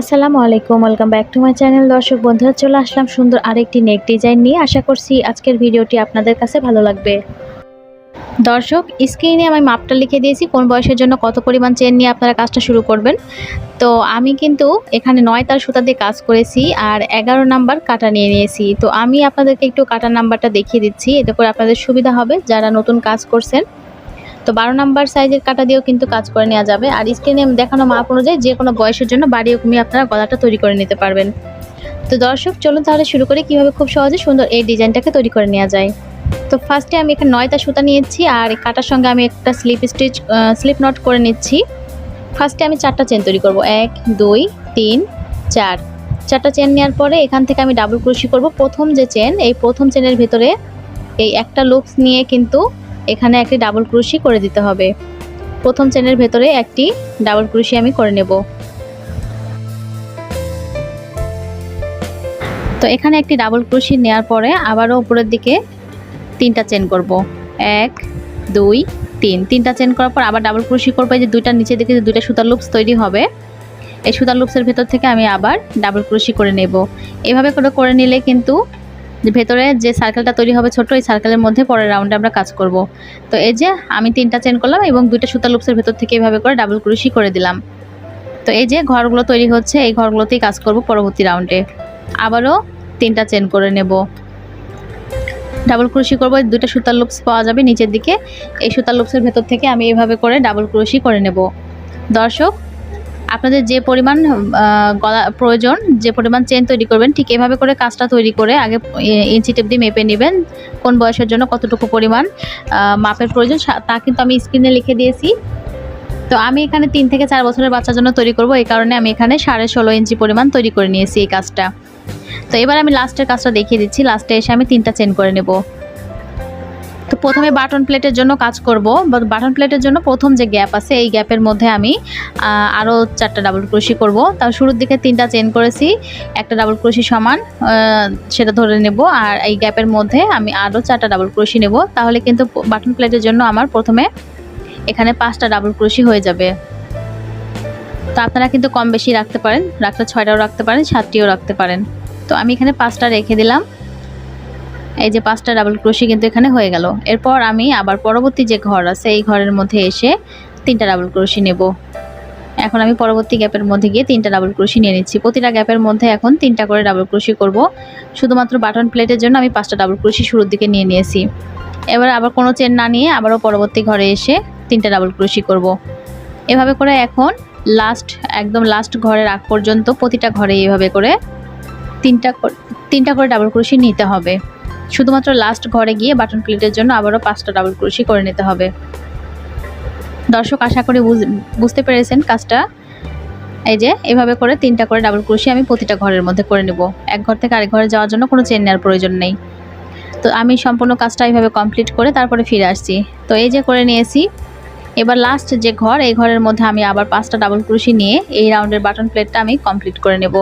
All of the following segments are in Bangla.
আসসালামু আলাইকুম, welcome back to my channel. দর্শক বন্ধুরা, চলে আসলাম সুন্দর আরেকটি নেক ডিজাইন নিয়ে। আশা করছি আজকের ভিডিওটি আপনাদের কাছে ভালো লাগবে। দর্শক, স্ক্রিনে আমি মাপটা লিখে দিয়েছি। কোন বয়সের জন্য কত পরিমাণ চেন নিয়ে আপনারা কাজটা শুরু করবেন? তো আমি কিন্তু এখানে নয় তার সুতা দিয়ে কাজ করেছি আর এগারো নাম্বার কাটা নিয়ে নিয়েছি। তো আমি আপনাদেরকে একটু কাটার নাম্বারটা দেখিয়ে দিচ্ছি। এতে করে আপনাদের সুবিধা হবে। যারা নতুন কাজ করছেন তো বারো নাম্বার সাইজের কাটা দিয়েও কিন্তু কাজ করে নেওয়া যাবে। আর স্ক্রিনে দেখানো মাপ অনুযায়ী যে কোনো বয়সের জন্য বাড়িও কমিয়ে আপনারা গলাটা তৈরি করে নিতে পারবেন। তো দর্শক, চলুন তাহলে শুরু করে কীভাবে খুব সহজে সুন্দর এই ডিজাইনটাকে তৈরি করে নেওয়া যায়। তো ফার্স্টে আমি এখানে নয়টা সুতা নিয়েছি আর কাটার সঙ্গে আমি একটা স্লিপ স্টিচ স্লিপ নট করে নিচ্ছি। ফার্স্টে আমি চারটা চেন তৈরি করব। এক, দুই, তিন, চার। চারটা চেন নেওয়ার পরে এখান থেকে আমি ডাবল ক্রোশি করব। প্রথম যে চেন, এই প্রথম চেনের ভেতরে এই একটা লুপস নিয়ে কিন্তু এখানে একটি ডাবল ক্রোশি করে দিতে হবে। প্রথম চেনের ভেতরে একটি ডাবল ক্রোশি আমি করে নেব। তো এখানে একটি ডাবল ক্রোশি নেওয়ার পরে আবারও উপরের দিকে তিনটা চেন করব। এক, দুই, তিন। তিনটা চেন করার পর আবার ডাবল ক্রোশি করব। যে দুইটা নিচে দিকে যে দুইটা সুতার লুপস তৈরি হবে, এই সুতার লুপসের ভেতর থেকে আমি আবার ডাবল ক্রোশি করে নেব। এভাবে করে করে নিলে কিন্তু ভেতরে যে সার্কেলটা তৈরি হবে ছোট এই সার্কেলের মধ্যে পরের রাউন্ডে আমরা কাজ করব। তো এই যে আমি তিনটা চেন করলাম এবং দুইটা সুতা লুপসের ভেতর থেকে এভাবে করে ডাবল ক্রোশি করে দিলাম। তো এই যে ঘরগুলো তৈরি হচ্ছে, এই ঘরগুলোতেই কাজ করব পরবর্তী রাউন্ডে আবারও তিনটা চেন করে নেব। ডাবল ক্রোশি করব দুটো সুতার লুপস পাওয়া যাবে নিচের দিকে। এই সুতার লুপসের ভেতর থেকে আমি এভাবে করে ডাবল ক্রোশি করে নেব। দর্শক আপনাদের যে পরিমাণ গলা প্রয়োজন, যে পরিমাণ চেন তৈরি করবেন, ঠিক এভাবে করে কাজটা তৈরি করে আগে ইঞ্চি টেপ দিয়ে মেপে নেবেন, কোন বয়সের জন্য কতটুকু পরিমাণ মাপের প্রয়োজন তা কিন্তু আমি স্ক্রিনে লিখে দিয়েছি। তো আমি এখানে তিন থেকে চার বছরের বাচ্চার জন্য তৈরি করব, এই কারণে আমি এখানে সাড়ে ষোলো ইঞ্চি পরিমাণ তৈরি করে নিয়েছি এই কাজটা। তো এবার আমি লাস্টের কাজটা দেখিয়ে দিচ্ছি লাস্টে এসে আমি তিনটা চেন করে নেব। তো প্রথমে বাটন প্লেটের জন্য কাজ করব। বাটন প্লেটের জন্য প্রথম যে গ্যাপ আছে, এই গ্যাপের মধ্যে আমি আরও চারটা ডাবল ক্রোশি করব। তার শুরুর দিকে তিনটা চেন করেছি, একটা ডাবল ক্রোশি সমান সেটা ধরে নেব। আর এই গ্যাপের মধ্যে আমি আরও চারটা ডাবল ক্রোশি নেব। তাহলে কিন্তু বাটন প্লেটের জন্য আমার প্রথমে এখানে পাঁচটা ডাবল ক্রোশি হয়ে যাবে। তো আপনারা কিন্তু কম বেশি রাখতে পারেন, রাখলে ছয়টাও রাখতে পারেন, সাতটিও রাখতে পারেন। তো আমি এখানে পাঁচটা রেখে দিলাম। এই যে পাঁচটা ডাবল ক্রোশি কিন্তু এখানে হয়ে গেল। এরপর আমি আবার পরবর্তী যে ঘর আছে, এই ঘরের মধ্যে এসে তিনটা ডাবল ক্রোশি নেব। এখন আমি পরবর্তী গ্যাপের মধ্যে গিয়ে তিনটা ডাবল ক্রোশি নিয়ে নিচ্ছি। প্রতিটা গ্যাপের মধ্যে এখন তিনটা করে ডাবল ক্রোশি করব। শুধুমাত্র বাটন প্লেটের জন্য আমি পাঁচটা ডাবল ক্রোশি শুরুর দিকে নিয়ে নিয়েছি। এবার আবার কোনো চেন না নিয়ে আবারও পরবর্তী ঘরে এসে তিনটা ডাবল ক্রোশি করব। এভাবে করে এখন লাস্ট একদম লাস্ট ঘরের আগ পর্যন্ত প্রতিটা ঘরে এভাবে করে তিনটা তিনটা করে ডাবল ক্রোশি নিতে হবে। শুধুমাত্র লাস্ট ঘরে গিয়ে বাটন প্লেটের জন্য আবারও পাঁচটা ডাবল ক্রোশি করে নিতে হবে। দর্শক, আশা করি বুঝতে পেরেছেন কাজটা। এই যে, এভাবে করে তিনটা করে ডাবল ক্রোশি আমি প্রতিটা ঘরের মধ্যে করে নেব। এক ঘর থেকে আরেক ঘরে যাওয়ার জন্য কোনো চেন নেওয়ার প্রয়োজন নেই। তো আমি সম্পূর্ণ কাজটা এইভাবে কমপ্লিট করে তারপরে ফিরে আসছি। তো এই যে করে নিয়েছি, এবার লাস্ট যে ঘর, এই ঘরের মধ্যে আমি আবার পাঁচটা ডাবল ক্রোশি নিয়ে এই রাউন্ডের বাটন প্লেটটা আমি কমপ্লিট করে নেব।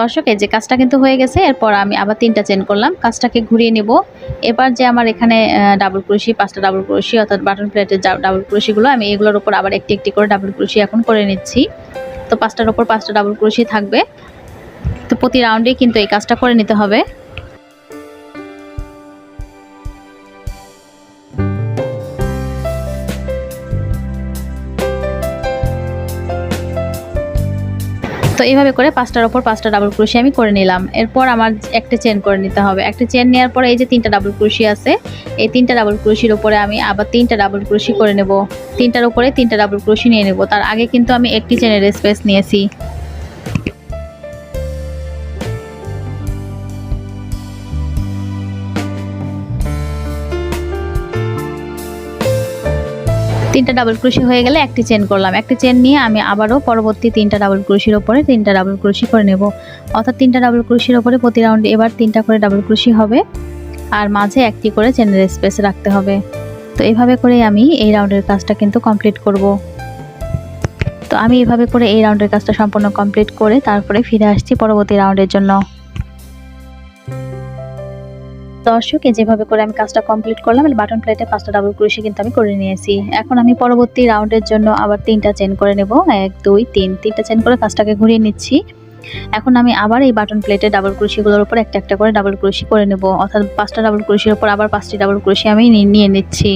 দর্শক, এই যে কাজটা কিন্তু হয়ে গেছে। এরপর আমি আবার তিনটা চেন করলাম। কাজটাকে ঘুরিয়ে নেব। এবার যে আমার এখানে ডাবল ক্রুশি পাঁচটা ডাবল ক্রুশি অর্থাৎ বাটন প্লেটের ডাবল ক্রুশিগুলো আমি এগুলোর উপর আবার একটি একটি করে ডাবল ক্রুশি এখন করে নিচ্ছি। তো পাঁচটার ওপর পাঁচটা ডাবল ক্রুশি থাকবে। তো প্রতি রাউন্ডেই কিন্তু এই কাজটা করে নিতে হবে। এইভাবে করে পাঁচটার ওপর পাঁচটা ডাবল ক্রুশি আমি করে নিলাম। এরপর আমার একটা চেন করে নিতে হবে। একটা চেন নেওয়ার পরে এই যে তিনটা ডাবল ক্রুশি আছে, এই তিনটা ডাবল ক্রুশির উপরে আমি আবার তিনটা ডাবল ক্রুশি করে নেব। তিনটার উপরে তিনটা ডাবল ক্রুশি নিয়ে নেব। তার আগে কিন্তু আমি একটি চেনের স্পেস নিয়েছি। তিনটা ডাবল ক্রোশি হয়ে গেলে একটি চেন করলাম। একটি চেন নিয়ে আমি আবারও পরবর্তী তিনটা ডাবল ক্রোশির ওপরে তিনটা ডাবল ক্রোশি করে নেব। অর্থাৎ তিনটা ডাবল ক্রোশির ওপরে প্রতি রাউন্ডে এবার তিনটা করে ডাবল ক্রোশি হবে। আর মাঝে একটি করে চেনের স্পেস রাখতে হবে। তো এভাবে করে আমি এই রাউন্ডের কাজটা কিন্তু কমপ্লিট করব। তো আমি এভাবে করে এই রাউন্ডের কাজটা সম্পূর্ণ কমপ্লিট করে তারপরে ফিরে আসছি পরবর্তী রাউন্ডের জন্য। দর্শকে যেভাবে করে আমি কাজটা কমপ্লিট করলাম বাটন প্লেটে পাঁচটা ডাবল ক্রোশে কিন্তু আমি করে নিয়েছি। এখন আমি পরবর্তী রাউন্ডের জন্য আবার তিনটা চেন করে নেব। এক, দুই, তিন, তিনটা চেন করে কাজটাকে ঘুরিয়ে নিচ্ছি। এখন আমি আবার এই বাটন প্লেটে ডাবল ক্রোশিগুলোর উপর একটা একটা করে ডাবল ক্রোশি করে নেব। অর্থাৎ পাঁচটা ডাবল ক্রোশির উপর আবার পাঁচটি ডাবল ক্রোশি আমি নিয়ে নিচ্ছি।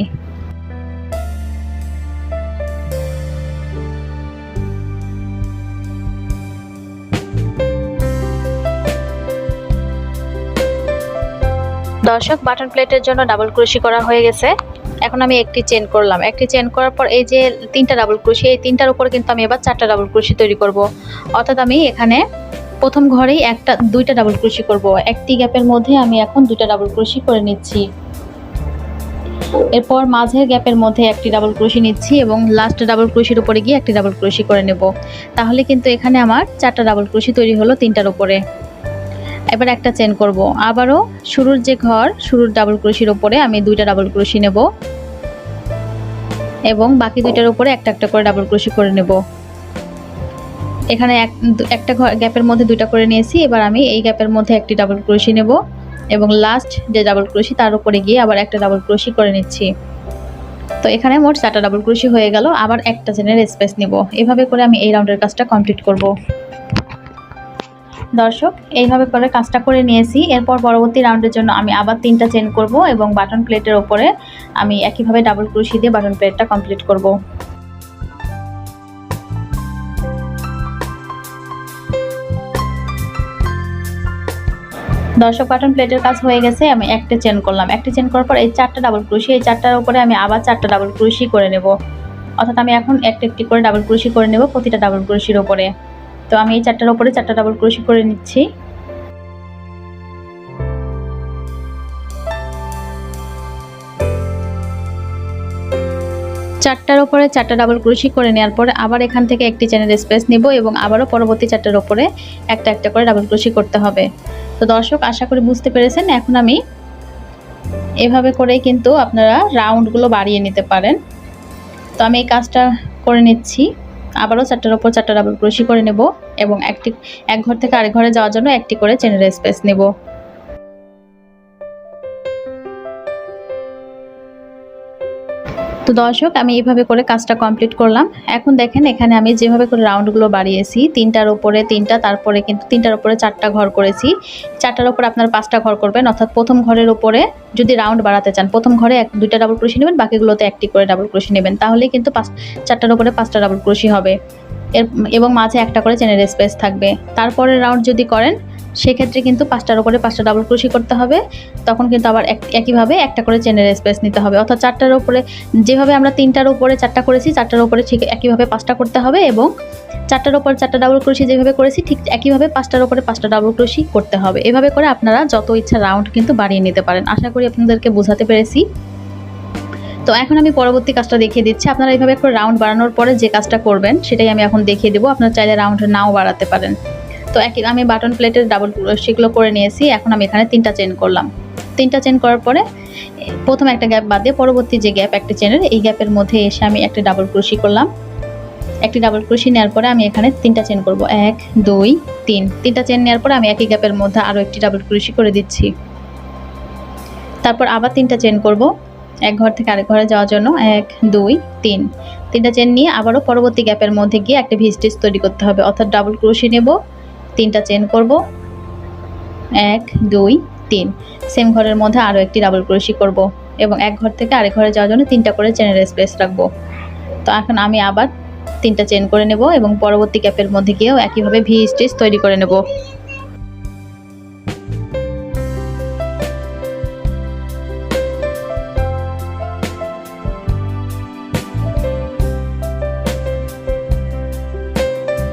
দর্শক, বাটন প্লেটের জন্য ডাবল ক্রোশি করা হয়ে গেছে। এখন আমি একটি চেন করলাম। একটি চেন করার পর এই যে তিনটা ডাবল ক্রোশি এই তিনটার উপর কিন্তু আমি এবার চারটা ডাবল ক্রোশি তৈরি করব। অর্থাৎ আমি এখানে প্রথম ঘরেই একটা, দুইটা ডাবল ক্রোশি করব। একটি গ্যাপের মধ্যে আমি এখন দুইটা ডাবল ক্রোশি করে নিচ্ছি। এরপর মাঝের গ্যাপের মধ্যে একটি ডাবল ক্রোশি নিচ্ছি এবং লাস্ট ডাবল ক্রোশির উপরে গিয়ে একটি ডাবল ক্রোশি করে নেব। তাহলে কিন্তু এখানে আমার চারটা ডাবল ক্রোশি তৈরি হলো তিনটার উপরে। এবার একটা চেন করব। আবারও শুরুর যে ঘর, শুরুর ডাবল ক্রোশির ওপরে আমি দুইটা ডাবল ক্রোশি নেব। এবং বাকি দুইটার উপরে একটা একটা করে ডাবল ক্রোশি করে নেব। এখানে এক, একটা ঘর গ্যাপের মধ্যে দুইটা করে নিয়েছি। এবার আমি এই গ্যাপের মধ্যে একটি ডাবল ক্রোশি নেব। এবং লাস্ট যে ডাবল ক্রোশি তার উপরে গিয়ে আবার একটা ডাবল ক্রোশি করে নিচ্ছি। তো এখানে মোট চারটা ডাবল ক্রোশি হয়ে গেল। আবার একটা চেনের স্পেস নেব। এভাবে করে আমি এই রাউন্ডের কাজটা কমপ্লিট করব। দর্শক, এইভাবে করে কাজটা করে নিয়েছি। এরপর পরবর্তী রাউন্ডের জন্য আমি আবার তিনটা চেন করব এবং বাটন প্লেটের ওপরে আমি একইভাবে ডাবল ক্রোশি দিয়ে বাটন প্লেটটা কমপ্লিট করব। দর্শক, বাটন প্লেটের কাজ হয়ে গেছে, আমি একটা চেন করলাম। একটা চেন করার পর এই চারটা ডাবল ক্রোশি, এই চারটার উপরে আমি আবার চারটা ডাবল ক্রোশি করে নেব। অর্থাৎ আমি এখন একটা একটি করে ডাবল ক্রোশি করে নেব প্রতিটা ডাবল ক্রোশির ওপরে তো আমি এই চারটার উপরে চারটা ডাবল ক্রোশি করে নিচ্ছি। চারটার ওপরে চারটা ডাবল ক্রোশি করে নেওয়ার পরে আবার এখান থেকে একটি চ্যানেল স্পেস নিব এবং আবারও পরবর্তী চারটার ওপরে একটা একটা করে ডাবল ক্রোশি করতে হবে। তো দর্শক, আশা করি বুঝতে পেরেছেন। এখন আমি এভাবে করেই কিন্তু আপনারা রাউন্ডগুলো বাড়িয়ে নিতে পারেন। তো আমি এই কাজটা করে নিচ্ছি। আবারও চারটার ওপর চারটা ডাবল ক্রোশি করে নেব এবং একটি, এক ঘর থেকে আরেক ঘরে যাওয়ার জন্য একটি করে চেনের স্পেস নেব। তো দর্শক, আমি এইভাবে করে কাজটা কমপ্লিট করলাম। এখন দেখেন, এখানে আমি যেভাবে করে রাউন্ডগুলো বাড়িয়েছি, তিনটার উপরে তিনটা, তারপরে কিন্তু তিনটার উপরে চারটা ঘর করেছি। চারটার উপরে আপনারা পাঁচটা ঘর করবেন, অর্থাৎ প্রথম ঘরের উপরে যদি রাউন্ড বাড়াতে চান, প্রথম ঘরে এক, দুইটা ডাবল ক্রোশি নেবেন, বাকিগুলোতে একটি করে ডাবল ক্রোশি নেবেন। তাহলে কিন্তু পাঁচ, চারটার উপরে পাঁচটা ডাবল ক্রোশি হবে। এর, এবং মাঝে একটা করে চেনের স্পেস থাকবে। তারপরের রাউন্ড যদি করেন সেক্ষেত্রে কিন্তু পাঁচটার উপরে পাঁচটা ডাবল ক্রোশি করতে হবে। তখন কিন্তু আবার এক- একইভাবে একটা করে চেনের স্পেস নিতে হবে। অর্থাৎ চারটার উপরে, যেভাবে আমরা তিনটার উপরে চারটা করেছি, চারটার উপরে ঠিক একইভাবে পাঁচটা করতে হবে এবং চারটার উপর চারটা ডাবল ক্রোশি যেভাবে করেছি, ঠিক একইভাবে পাঁচটার উপরে পাঁচটা ডাবল ক্রোশি করতে হবে। এভাবে করে আপনারা যত ইচ্ছা রাউন্ড কিন্তু বাড়িয়ে নিতে পারেন। আশা করি আপনাদেরকে বোঝাতে পেরেছি। তো এখন আমি পরবর্তী কাজটা দেখিয়ে দিচ্ছি। আপনারা এইভাবে করে রাউন্ড বাড়ানোর পরে যে কাজটা করবেন, সেটাই আমি এখন দেখিয়ে দেবো। আপনারা চাইলে রাউন্ড নাও বাড়াতে পারেন। তো একই আমি বাটন প্লেটের ডাবল সেগুলো করে নিয়েছি। এখন আমি এখানে তিনটা চেন করলাম। তিনটা চেন করার পরে, প্রথম একটা গ্যাপ বাদ দিয়ে পরবর্তী যে গ্যাপ একটা চেনের এই গ্যাপের মধ্যে এসে আমি একটা ডাবল ক্রোশি করলাম। একটি ডাবল ক্রোশি নেওয়ার পরে আমি এখানে তিনটা চেন করব। এক, দুই, তিন। তিনটা চেন নেওয়ার পরে আমি একই গ্যাপের মধ্যে আরও একটি ডাবল ক্রোশি করে দিচ্ছি। তারপর আবার তিনটা চেন করব। এক ঘর থেকে আরেক ঘরে যাওয়ার জন্য এক, দুই, তিন। তিনটা চেন নিয়ে আবারও পরবর্তী গ্যাপের মধ্যে গিয়ে একটা ভি স্টিচ তৈরি করতে হবে। অর্থাৎ ডাবল ক্রোশি নেব। তিনটা চেন করব। এক, দুই, তিন। সেম ঘরের মধ্যে আরও একটি ডাবল ক্রোশি করব এবং এক ঘর থেকে আরেক ঘরে যাওয়ার জন্য তিনটা করে চেনের স্পেস রাখব। তো এখন আমি আবার তিনটা চেন করে নেব এবং পরবর্তী ক্যাপের মধ্যে গিয়েও একইভাবে ভি স্টিচ তৈরি করে নেব।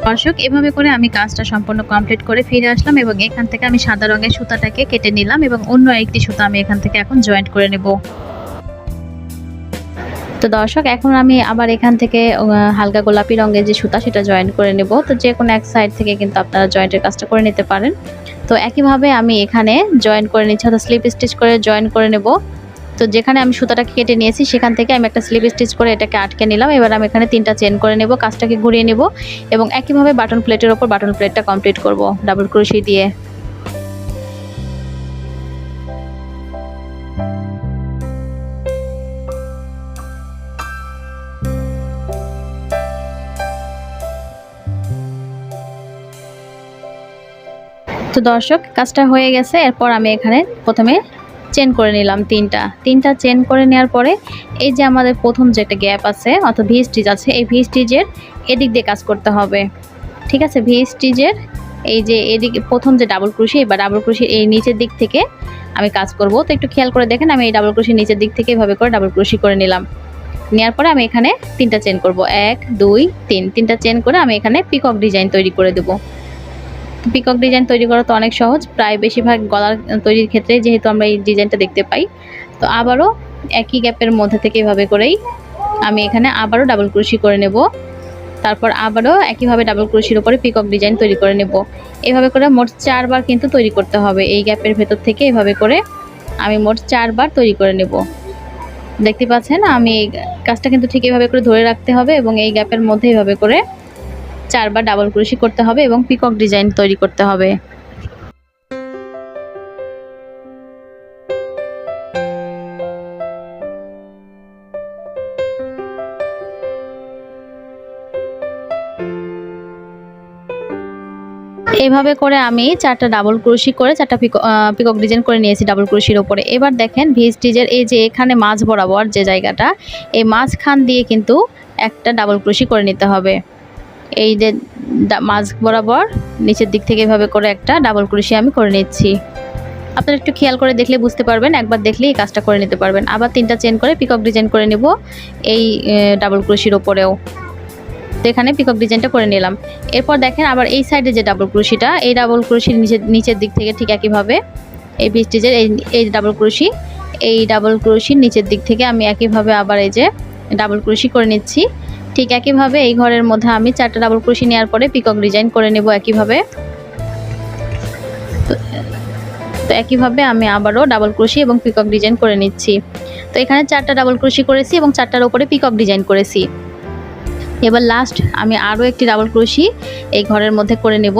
দর্শক, এভাবে করে আমি কাজটা সম্পূর্ণ কমপ্লিট করে ফিরে আসলাম এবং এখান থেকে আমি সাদা রঙের সুতাটাকে কেটে নিলাম এবং অন্য একটি সুতা আমি এখান থেকে এখন জয়েন্ট করে নেব। তো দর্শক, এখন আমি আবার এখান থেকে হালকা গোলাপি রঙের যে সুতা সেটা জয়েন করে নেব। তো যে কোনো এক সাইড থেকে কিন্তু আপনারা জয়েন্টের কাজটা করে নিতে পারেন। তো একইভাবে আমি এখানে জয়েন করে নিচ্ছি, অর্থাৎ স্লিপ স্টিচ করে জয়েন করে নেব। তো যেখানে আমি সুতাটাকে কেটে নিয়েছি, সেখান থেকে আমি একটা স্লিপ স্টিচ করে এটাকে আটকে নিলাম। এবার আমি এখানে তিনটা চেন করে নেব, কাজটাকে ঘুরিয়ে নেব এবং একইভাবে বাটন প্লেটের ওপর বাটন প্লেটটা কমপ্লিট করব, ডাবল ক্রোশি দিয়ে। তো দর্শক, কাজটা হয়ে গেছে। এরপর আমি এখানে প্রথমে চেন করে নিলাম তিনটা। তিনটা চেন করে নেওয়ার পরে এই যে আমাদের প্রথম যে একটা গ্যাপ আছে, অর্থাৎ ভি স্টিচ আছে, এই ভি স্টিচের এদিক দিয়ে কাজ করতে হবে। ঠিক আছে? ভি স্টিচের এই যে এদিক, প্রথম যে ডাবল ক্রুশি বা ডাবল ক্রুশি এই নিচের দিক থেকে আমি কাজ করব। তো একটু খেয়াল করে দেখেন, আমি এই ডাবল ক্রুশি নিচের দিক থেকে এভাবে করে ডাবল ক্রুশি করে নিলাম। নেওয়ার পরে আমি এখানে তিনটা চেন করব। এক, দুই, তিন। তিনটা চেন করে আমি এখানে পিকক ডিজাইন তৈরি করে দেবো। পিকক ডিজাইন তৈরি করা তো অনেক সহজ, প্রায় বেশিরভাগ গলার তৈরির ক্ষেত্রে যেহেতু আমরা এই ডিজাইনটা দেখতে পাই। তো আবারও একই গ্যাপের মধ্যে থেকে এভাবে করেই আমি এখানে আবারও ডাবল ক্রুশি করে নেব। তারপর আবারও একইভাবে ডাবল ক্রুশির উপরে পিকক ডিজাইন তৈরি করে নেব। এভাবে করে মোট চারবার কিন্তু তৈরি করতে হবে। এই গ্যাপের ভেতর থেকে এভাবে করে আমি মোট চারবার তৈরি করে নেব। দেখতে পাচ্ছেন, আমি এই কাজটা কিন্তু ঠিক এভাবে করে ধরে রাখতে হবে এবং এই গ্যাপের মধ্যে এভাবে করে চারবার ডাবল ক্রোশি করতে হবে এবং পিকক ডিজাইন তৈরি করতে হবে। এভাবে করে আমি চারটা ডাবল ক্রোশি করে চারটা পিকক ডিজাইন করে নিয়েছি ডাবল ক্রোশির ওপরে এবার দেখেন ভি স্টিচের এই যে এখানে মাছ বরাবর যে জায়গাটা, এই মাঝখান দিয়ে কিন্তু একটা ডাবল ক্রোশি করে নিতে হবে। এই যে মাছ বরাবর নিচের দিক থেকে এভাবে করে একটা ডাবল ক্রোশি আমি করে নিচ্ছি। আপনারা একটু খেয়াল করে দেখলে বুঝতে পারবেন, একবার দেখলেই এই কাজটা করে নিতে পারবেন। আবার তিনটা চেন করে পিকক ডিজাইন করে নেব এই ডাবল ক্রোশির ওপরেও। তো এখানে পিকক ডিজাইনটা করে নিলাম। এরপর দেখেন আবার এই সাইডে যে ডাবল ক্রোশিটা এই ডাবল ক্রোশির নিচের নিচের দিক থেকে ঠিক একইভাবে এই স্টিচের এই এই ডাবল ক্রোশি এই ডাবল ক্রোশির নিচের দিক থেকে আমি একইভাবে আবার এই যে ডাবল ক্রোশি করে নিচ্ছি। ঠিক একইভাবে এই ঘরের মধ্যে আমি চারটা ডাবল ক্রোশি নেওয়ার পরে পিকক ডিজাইন করে নেব একইভাবে। তো একইভাবে আমি আবারও ডাবল ক্রোশি এবং পিকক ডিজাইন করে নিচ্ছি। তো এখানে চারটা ডাবল ক্রোশি করেছি এবং চারটার ওপরে পিকক ডিজাইন করেছি। এবার লাস্ট আমি আরও একটি ডাবল ক্রোশি এই ঘরের মধ্যে করে নেব।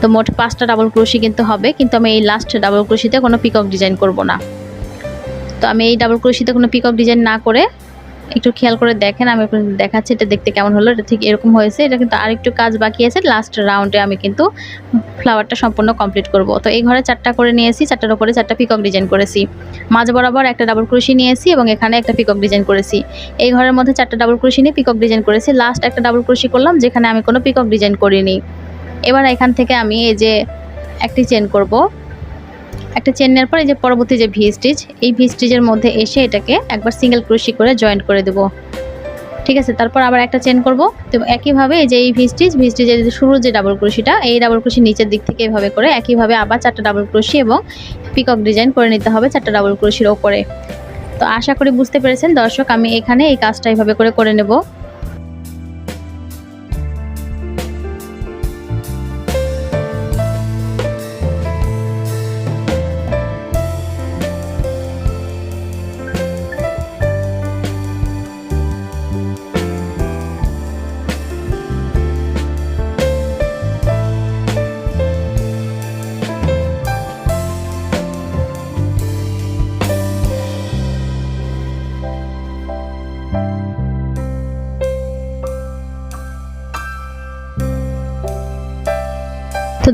তো মোট পাঁচটা ডাবল ক্রোশি কিন্তু হবে, কিন্তু আমি এই লাস্ট ডাবল ক্রোশিতে কোনো পিকক ডিজাইন করব না। তো আমি এই ডাবল ক্রোশিতে কোনো পিকক ডিজাইন না করে একটু খেয়াল করে দেখেন, আমি দেখাচ্ছি এটা দেখতে কেমন হলো, এটা ঠিক এরকম হয়েছে, এটা কিন্তু আর একটু কাজ বাকি আছে লাস্ট রাউন্ডে আমি কিন্তু ফ্লাওয়ারটা সম্পূর্ণ কমপ্লিট করব। তো এই ঘরে চারটা করে নিয়েছি, চারটার উপরে চারটা পিকক ডিজাইন করেছি। মাঝ বরাবর একটা ডাবল ক্রুশি নিয়েছি এবং এখানে একটা পিকক ডিজাইন করেছি। এই ঘরের মধ্যে চারটা ডাবল ক্রুশি নিয়ে পিকক ডিজাইন করেছি লাস্ট একটা ডাবল ক্রুশি করলাম, যেখানে আমি কোনো পিকক ডিজাইন করিনি। এবার এখান থেকে আমি এই যে একটি চেন করব। একটা চেন নেওয়ার পর এই যে পরবর্তী যে ভি স্টিচ এই ভি স্টিচের মধ্যে এসে এটাকে একবার সিঙ্গেল ক্রোশি করে জয়েন্ট করে দেব। ঠিক আছে, তারপর আবার একটা চেন করব। তো একইভাবে এই যে এই ভি স্টিচ ভি স্টিচের শুরুর যে ডাবল ক্রোশিটা এই ডাবল ক্রোশি নিচের দিক থেকে এভাবে করে একইভাবে আবার চারটা ডাবল ক্রোশি এবং পিকক ডিজাইন করে নিতে হবে চারটা ডাবল ক্রোশির ওপরে। তো আশা করি বুঝতে পেরেছেন দর্শক, আমি এখানে এই কাজটা এইভাবে করে করে নেব।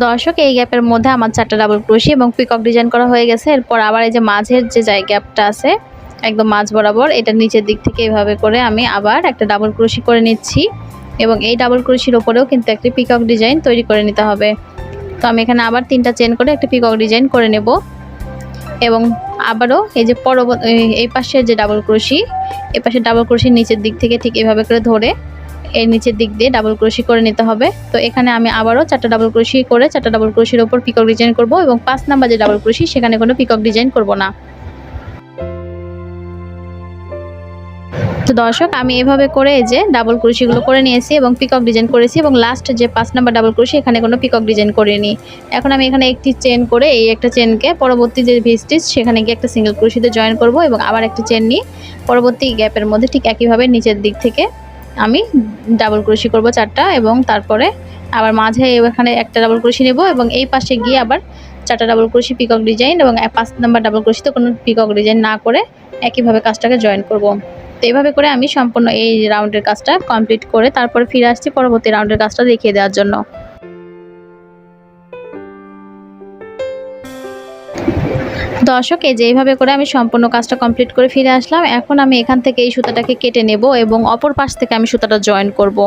দর্শক, এই গ্যাপের মধ্যে আমার চারটা ডাবল ক্রোশি এবং পিকক ডিজাইন করা হয়ে গেছে। এরপর আবার এই যে মাঝের যে গ্যাপটা আছে, একদম মাঝ বরাবর, এটা নিচের দিক থেকে এভাবে করে আমি আবার একটা ডাবল ক্রোশি করে নিচ্ছি এবং এই ডাবল ক্রোশির ওপরেও কিন্তু একটি পিকক ডিজাইন তৈরি করে নিতে হবে। তো আমি এখানে আবার তিনটা চেন করে একটা পিকক ডিজাইন করে নেব এবং আবারও এই যে পরবর্তী, এই পাশের যে ডাবল ক্রোশি এই পাশে ডাবল ক্রোশির নিচের দিক থেকে ঠিক এভাবে করে ধরে এর নিচের দিক দিয়ে ডাবল ক্রোশি করে নিতে হবে। তো এখানে আমি আবারও চারটা ডাবল ক্রোশি করে চারটা ডাবল ক্রোশির ওপর পিকক ডিজাইন করব এবং পাঁচ নাম্বার যে ডাবল ক্রোশি সেখানে কোনো পিকক ডিজাইন করব না। তো দর্শক, আমি এভাবে করে যে ডাবল ক্রুশিগুলো করে নিয়েছি এবং পিকক ডিজাইন করেছি এবং লাস্ট যে পাঁচ নাম্বার ডাবল ক্রুশি এখানে কোনো পিকক ডিজাইন করিনি। এখন আমি এখানে একটি চেন করে এই একটা চেনকে পরবর্তী যে ভিস্টিস সেখানে গিয়ে একটা সিঙ্গেল ক্রুশিতে জয়েন করব এবং আবার একটা চেন নিয়ে পরবর্তী গ্যাপের মধ্যে ঠিক একইভাবে নিচের দিক থেকে আমি ডাবল ক্রোশি করব চারটা এবং তারপরে আবার মাঝে এখানে একটা ডাবল ক্রোশি নেব এবং এই পাশে গিয়ে আবার চারটা ডাবল ক্রোশি পিকক ডিজাইন এবং পাঁচ নাম্বার ডাবল ক্রুশিতে কোনো পিকক ডিজাইন না করে একইভাবে কাজটাকে জয়েন করব। তো এইভাবে করে আমি সম্পূর্ণ এই রাউন্ডের কাজটা কমপ্লিট করে তারপরে ফিরে আসছি পরবর্তী রাউন্ডের কাজটা দেখিয়ে দেওয়ার জন্য। দর্শক, এই যে এইভাবে করে আমি সম্পূর্ণ কাজটা কমপ্লিট করে ফিরে আসলাম। এখন আমি এখান থেকে এই সুতাটাকে কেটে নেব এবং অপর পাশ থেকে আমি সুতাটা জয়েন করব।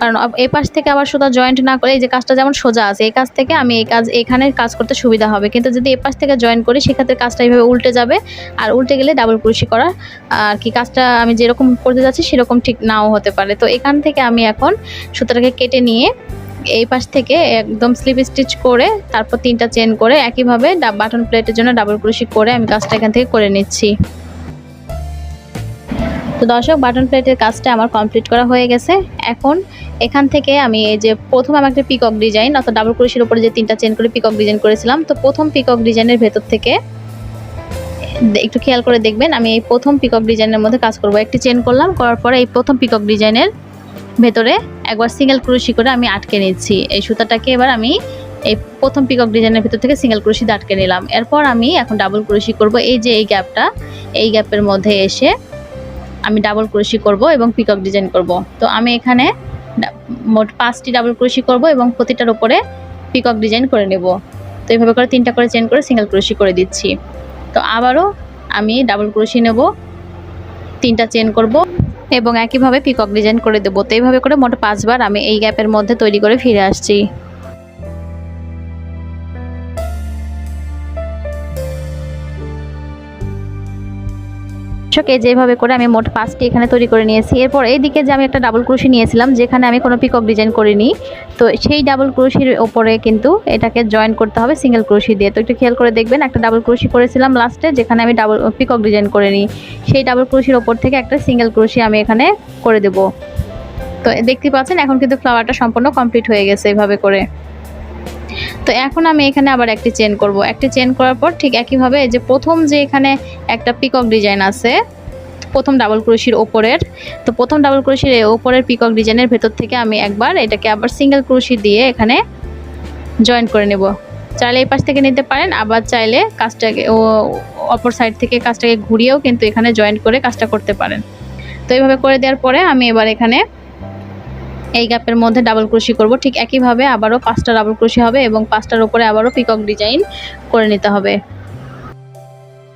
কারণ এই পাশ থেকে আবার সুতা জয়েন্ট না করে এই যে কাজটা যেমন সোজা আছে, এই কাজ থেকে আমি এই কাজ এখানের কাজ করতে সুবিধা হবে। কিন্তু যদি এই পাশ থেকে জয়েন করি, সেক্ষেত্রে কাজটা এইভাবে উল্টে যাবে আর উল্টে গেলে ডাবল ক্রুশি করা আর কি কাজটা আমি যেরকম করতে যাচ্ছি, সেরকম ঠিক নাও হতে পারে। তো এখান থেকে আমি এখন সুতাটাকে কেটে নিয়ে এই পাশ থেকে একদম স্লিপ স্টিচ করে তারপর তিনটা চেন করে একইভাবে বাটন প্লেটের জন্য ডাবল ক্রুশি করে আমি কাজটা এখান থেকে করে নিচ্ছি। তো দর্শক বাটন প্লেটের কাজটা আমার কমপ্লিট করা হয়ে গেছে। এখন এখান থেকে আমি এই যে প্রথম আমার একটা পিকক ডিজাইন অর্থাৎ ডাবল ক্রুশির উপরে যে তিনটা চেন করে পিকক ডিজাইন করেছিলাম, তো প্রথম পিকক ডিজাইনের ভেতর থেকে একটু খেয়াল করে দেখবেন, আমি এই প্রথম পিকক ডিজাইনের মধ্যে কাজ করব। একটি চেন করলাম, করার পরে এই প্রথম পিকক ডিজাইনের ভেতরে একবার সিঙ্গেল ক্রুশি করে আমি আটকে নিচ্ছি এই সুতাটাকে এবার আমি এই প্রথম পিকক ডিজাইনের ভিতর থেকে সিঙ্গেল ক্রুশিতে আটকে নিলাম। এরপর আমি এখন ডাবল ক্রুশি করব। এই যে এই গ্যাপটা এই গ্যাপের মধ্যে এসে আমি ডাবল ক্রুশি করব এবং পিকক ডিজাইন করব। তো আমি এখানে মোট পাঁচটি ডাবল ক্রুশি করব এবং প্রতিটার উপরে পিকক ডিজাইন করে নেব। তো এইভাবে করে তিনটা করে চেন করে সিঙ্গেল ক্রুশি করে দিচ্ছি। তো আবারও আমি ডাবল ক্রুশি নেব, তিনটা চেন করব। এবং একইভাবে পিকক ডিজাইন করে দেবো। তো এইভাবে করে মোট পাঁচবার আমি এই গ্যাপের মধ্যে তৈরি করে ফিরে আসছি। দর্শক এই যেভাবে করে আমি মোট পাঁচটি এখানে তৈরি করে নিয়েছি। এরপর এইদিকে যে আমি একটা ডাবল ক্রুশি নিয়েছিলাম, যেখানে আমি কোনো পিকক ডিজাইন করিনি। তো সেই ডাবল ক্রুশির ওপরে কিন্তু এটাকে জয়েন করতে হবে সিঙ্গেল ক্রুশি দিয়ে। তো একটু খেয়াল করে দেখবেন, একটা ডাবল ক্রুশি করেছিলাম লাস্টে, যেখানে আমি ডাবল, পিকক ডিজাইন করিনি। সেই ডাবল ক্রুশির ওপর থেকে একটা সিঙ্গেল ক্রুশি আমি এখানে করে দেব। তো দেখতে পাচ্ছেন, এখন কিন্তু ফ্লাওয়ারটা সম্পূর্ণ কমপ্লিট হয়ে গেছে এইভাবে করে। তো এখন আমি এখানে আবার একটি চেন করব। একটি চেন করার পর ঠিক একইভাবে যে প্রথম যে এখানে একটা পিকক ডিজাইন আছে, প্রথম ডাবল ক্রুশির ওপরের, তো প্রথম ডাবল ক্রুশির ওপরের পিকক ডিজাইনের ভেতর থেকে আমি একবার এটাকে আবার সিঙ্গেল ক্রুশি দিয়ে এখানে জয়েন করে নেব। চাইলে এই পাশ থেকে নিতে পারেন, আবার চাইলে কাজটাকে ও, অপর সাইড থেকে কাজটাকে ঘুরিয়েও কিন্তু এখানে জয়েন করে কাজটা করতে পারেন। তো এইভাবে করে দেওয়ার পরে আমি এবার এখানে এই গ্যাপের মধ্যে ডাবল ক্রুশি করব। ঠিক একইভাবে আবারও পাঁচটা ডাবল ক্রুশি হবে এবং পাঁচটার উপরে আবারও পিকক ডিজাইন করে নিতে হবে।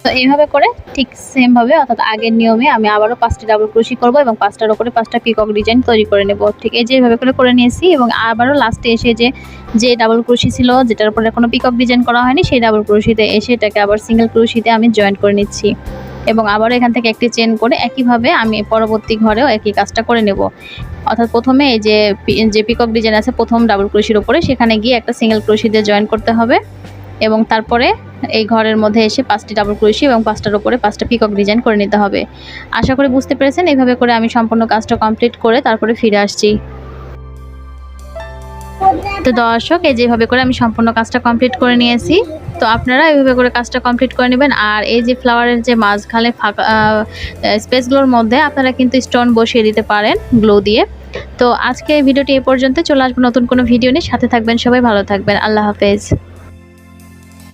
তো এইভাবে করে ঠিক সেমভাবে অর্থাৎ আগের নিয়মে আমি আবারও পাঁচটি ডাবল ক্রুশি করব এবং পাঁচটার উপরে পাঁচটা পিকক ডিজাইন তৈরি করে নেব। ঠিক এই যে এইভাবে করে করে নিয়েছি এবং আবারও লাস্টে এসে যে যে ডাবল ক্রুশি ছিল, যেটার উপরে কোনো পিকক ডিজাইন করা হয়নি, সেই ডাবল ক্রুশিতে এসে এটাকে আবার সিঙ্গেল ক্রুশিতে আমি জয়েন করে নিচ্ছি। এবং আবারও এখান থেকে একটি চেন করে একইভাবে আমি পরবর্তী ঘরেও একই কাজটা করে নেব। অর্থাৎ প্রথমে এই যে যে পিকক ডিজাইন আছে প্রথম ডাবল ক্রুশির উপরে, সেখানে গিয়ে একটা সিঙ্গেল ক্রুশি দিয়ে জয়েন করতে হবে এবং তারপরে এই ঘরের মধ্যে এসে পাঁচটি ডাবল ক্রুশি এবং পাঁচটার উপরে পাঁচটা পিকক ডিজাইন করে নিতে হবে। আশা করি বুঝতে পেরেছেন এইভাবে করে আমি সম্পূর্ণ কাজটা কমপ্লিট করে তারপরে ফিরে আসছি। তো দর্শক, এই যেভাবে করে আমি সম্পূর্ণ কাজটা কমপ্লিট করে নিয়েছি। তো আপনারা এইভাবে করে কাজটা কমপ্লিট করে নেবেন। আর এই যে ফ্লাওয়ারের যে মাঝখানে ফাঁকা স্পেসগুলোর মধ্যে আপনারা কিন্তু স্টোন বসিয়ে দিতে পারেন গ্লো দিয়ে। তো আজকে ভিডিওটি এ পর্যন্ত। চলে আসব নতুন কোনো ভিডিও নিয়ে। সাথে থাকবেন সবাই, ভালো থাকবেন। আল্লাহ হাফেজ।